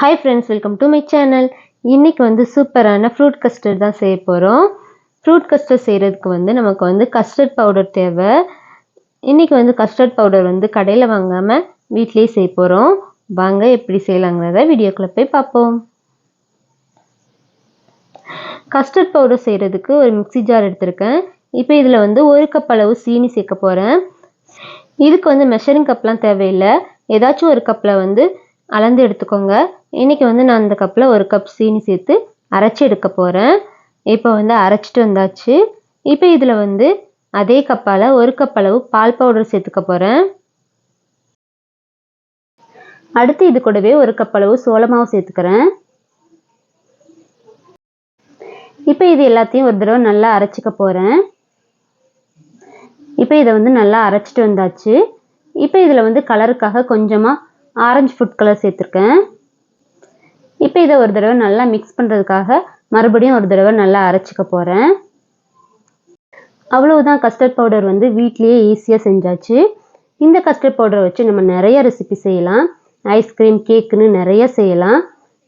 Hi friends welcome to my channel இன்றைக்கி வந்து சூப்பரான ஃப்ரூட் கஸ்டர்ட் தான் செய்ய போகிறோம் ஃப்ரூட் கஸ்டர்ட் செய்கிறதுக்கு வந்து நமக்கு வந்து கஸ்டர்ட் பவுடர் தேவை. இன்றைக்கி வந்து கஸ்டர்ட் பவுடர் வந்து கடையில் வாங்காமல் வீட்லேயே செய்ய போகிறோம் வாங்க எப்படி செய்யலாங்கிறத வீடியோக்குள்ளே போய் பார்ப்போம். கஸ்டர்ட் பவுடர் செய்கிறதுக்கு ஒரு மிக்சி ஜார் எடுத்திருக்கேன். இப்போ இதில் வந்து ஒரு கப் அளவு சீனி சேர்க்க போகிறேன் இதுக்கு வந்து மெஷரிங் கப்லாம் தேவையில்லை. ஏதாச்சும் ஒரு கப்பில் வந்து அளந்து எடுத்துக்கோங்க. இன்றைக்கி வந்து நான் அந்த கப்பில் ஒரு கப் சீனி சேர்த்து அரைச்சி எடுக்க போகிறேன் இப்போ வந்து அரைச்சிட்டு வந்தாச்சு. இப்போ இதில் வந்து அதே கப்பால் ஒரு கப் அளவு பால் பவுடர் சேர்த்துக்க போகிறேன் அடுத்து இது கூடவே ஒரு கப் அளவு சோளமாவு சேர்த்துக்கிறேன். இப்போ இது எல்லாத்தையும் ஒரு தடவை நல்லா அரைச்சிக்க போகிறேன் இப்போ இதை வந்து நல்லா அரைச்சிட்டு வந்தாச்சு. இப்போ இதில் வந்து கலருக்காக கொஞ்சமாக ஆரஞ்சு ஃபுட் கலர் சேர்த்துருக்கேன். இப்போ இதை ஒரு தடவை நல்லா மிக்ஸ் பண்ணுறதுக்காக மறுபடியும் ஒரு தடவை நல்லா அரைச்சிக்க போகிறேன் அவ்வளவுதான் கஸ்டர்ட் பவுடர் வந்து வீட்லேயே ஈஸியாக செஞ்சாச்சு. இந்த கஸ்டர்ட் பவுடரை வச்சு நம்ம நிறைய ரெசிபி செய்யலாம். ஐஸ்கிரீம் கேக்குன்னு நிறைய செய்யலாம்.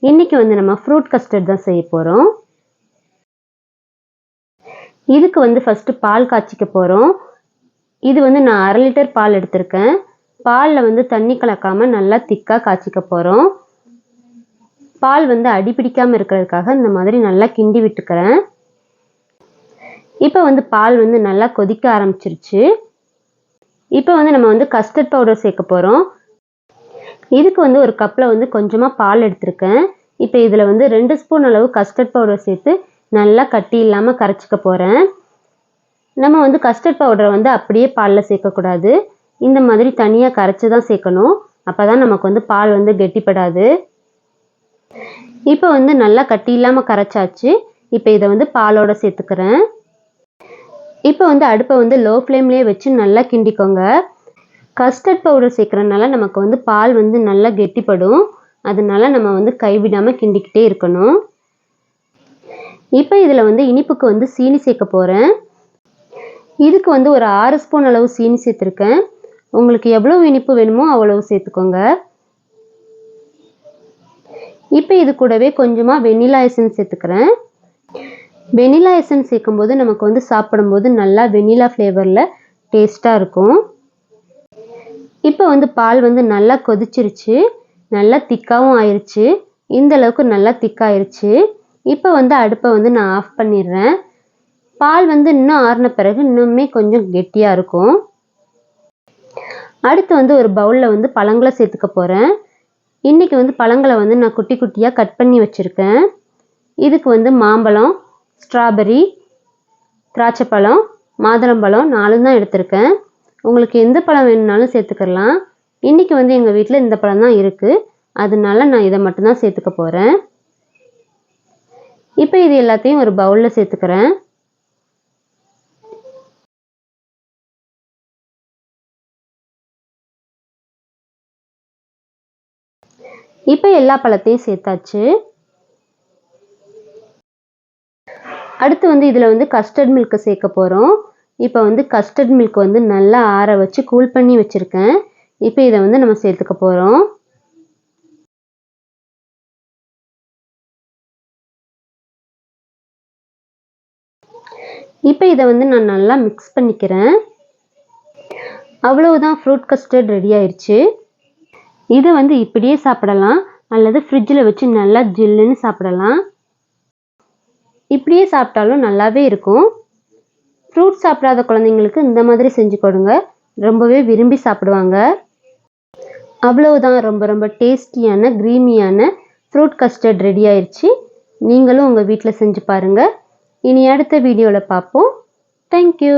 இன்றைக்கி வந்து நம்ம ஃப்ரூட் கஸ்டர்ட் தான் செய்ய போகிறோம் இதுக்கு வந்து ஃபஸ்ட்டு பால் காய்ச்சிக்க போகிறோம் இது வந்து நான் அரை லிட்டர் பால் எடுத்திருக்கேன். பாலில் வந்து தண்ணி கலக்காமல் நல்லா திக்காக காய்ச்சிக்க போகிறோம் பால் வந்து அடிப்பிடிக்காமல் இருக்கிறதுக்காக இந்த மாதிரி நல்லா கிண்டி விட்டுக்கிறேன். இப்போ வந்து பால் வந்து நல்லா கொதிக்க ஆரம்பிச்சிருச்சு. இப்போ வந்து நம்ம வந்து கஸ்டர்ட் பவுடர் சேர்க்க போகிறோம் இதுக்கு வந்து ஒரு கப்பில் வந்து கொஞ்சமாக பால் எடுத்திருக்கேன். இப்போ இதில் வந்து ரெண்டு ஸ்பூன் அளவு கஸ்டர்ட் பவுடர் சேர்த்து நல்லா கட்டி இல்லாமல் கரைச்சிக்க போகிறேன் நம்ம வந்து கஸ்டர்ட் பவுடரை வந்து அப்படியே பாலில் சேர்க்கக்கூடாது இந்த மாதிரி தனியாக கரைச்சி தான் சேர்க்கணும். அப்போ தான் நமக்கு வந்து பால் வந்து கெட்டிப்படாது. இப்போ வந்து நல்லா கட்டி இல்லாமல் கரைச்சாச்சு. இப்போ இதை வந்து பாலோட சேர்த்துக்கிறேன். இப்போ வந்து அடுப்பை வந்து லோ ஃப்ளேம்லேயே வச்சு நல்லா கிண்டிக்கோங்க. கஸ்டர்ட் பவுடர் சேர்க்குறதுனால நமக்கு வந்து பால் வந்து நல்லா கெட்டிப்படும். அதனால நம்ம வந்து கைவிடாமல் கிண்டிக்கிட்டே இருக்கணும். இப்போ இதில் வந்து இனிப்புக்கு வந்து சீனி சேர்க்க போகிறேன் இதுக்கு வந்து ஒரு ஆறு ஸ்பூன் அளவு சீனி சேர்த்துருக்கேன். உங்களுக்கு எவ்வளோ இனிப்பு வேணுமோ அவ்வளவு சேர்த்துக்கோங்க. இப்போ இது கூடவே கொஞ்சமாக வெனிலா எசன்ஸ் சேர்த்துக்கிறேன். வெனிலா எசன்ஸ் சேர்க்கும்போது நமக்கு வந்து சாப்பிடும்போது நல்லா வெனிலா ஃப்ளேவரில் டேஸ்ட்டாக இருக்கும். இப்போ வந்து பால் வந்து நல்லா கொதிச்சிருச்சு. நல்லா திக்காகவும் ஆயிடுச்சு இந்த அளவுக்கு நல்லா திக்காயிருச்சு. இப்போ வந்து அடுப்பை வந்து நான் ஆஃப் பண்ணிடுறேன். பால் வந்து இன்னும் ஆறின பிறகு இன்னுமே கொஞ்சம் கெட்டியாக இருக்கும். அடுத்து வந்து ஒரு பவுலில் வந்து பழங்களை சேர்த்துக்க போகிறேன் இன்றைக்கி வந்து பழங்களை வந்து நான் குட்டி குட்டியாக கட் பண்ணி வச்சுருக்கேன். இதுக்கு வந்து மாம்பழம் ஸ்ட்ராபெரி திராட்சைப்பழம் மாதுளம்பழம் நாலு தான் எடுத்திருக்கேன். உங்களுக்கு எந்த பழம் வேணும்னாலும் சேர்த்துக்கலாம். இன்றைக்கி வந்து எங்கள் வீட்டில் இந்த பழம் தான் இருக்குது அதனால நான் இதை மட்டும்தான் சேர்த்துக்க போகிறேன் இப்போ இது எல்லாத்தையும் ஒரு பவுலில் சேர்த்துக்கிறேன். இப்போ எல்லா பழத்தையும் சேர்த்தாச்சு. அடுத்து வந்து இதில் வந்து கஸ்டர்ட் மில்க்கு சேர்க்க போகிறோம் இப்போ வந்து கஸ்டர்ட் மில்க் வந்து நல்லா ஆற வச்சு கூல் பண்ணி வச்சுருக்கேன். இப்போ இதை வந்து நம்ம சேர்த்துக்க போகிறோம் இப்போ இதை வந்து நான் நல்லா மிக்ஸ் பண்ணிக்கிறேன். அவ்வளவுதான் ஃப்ரூட் கஸ்டர்ட் ரெடி ஆயிடுச்சு இதை வந்து இப்படியே சாப்பிடலாம். அல்லது ஃப்ரிட்ஜில் வச்சு நல்லா ஜில்லுன்னு சாப்பிடலாம். இப்படியே சாப்பிட்டாலும் நல்லாவே இருக்கும். ஃப்ரூட் சாப்பிடாத குழந்தைங்களுக்கு இந்த மாதிரி செஞ்சு கொடுங்க. ரொம்பவே விரும்பி சாப்பிடுவாங்க. அவ்வளவுதான். ரொம்ப ரொம்ப டேஸ்டியான க்ரீமியான ஃப்ரூட் கஸ்டர்ட் ரெடி ஆயிடுச்சு நீங்களும் உங்கள் வீட்டில் செஞ்சு பாருங்கள் இனி அடுத்த வீடியோவில் பார்ப்போம். தேங்க்யூ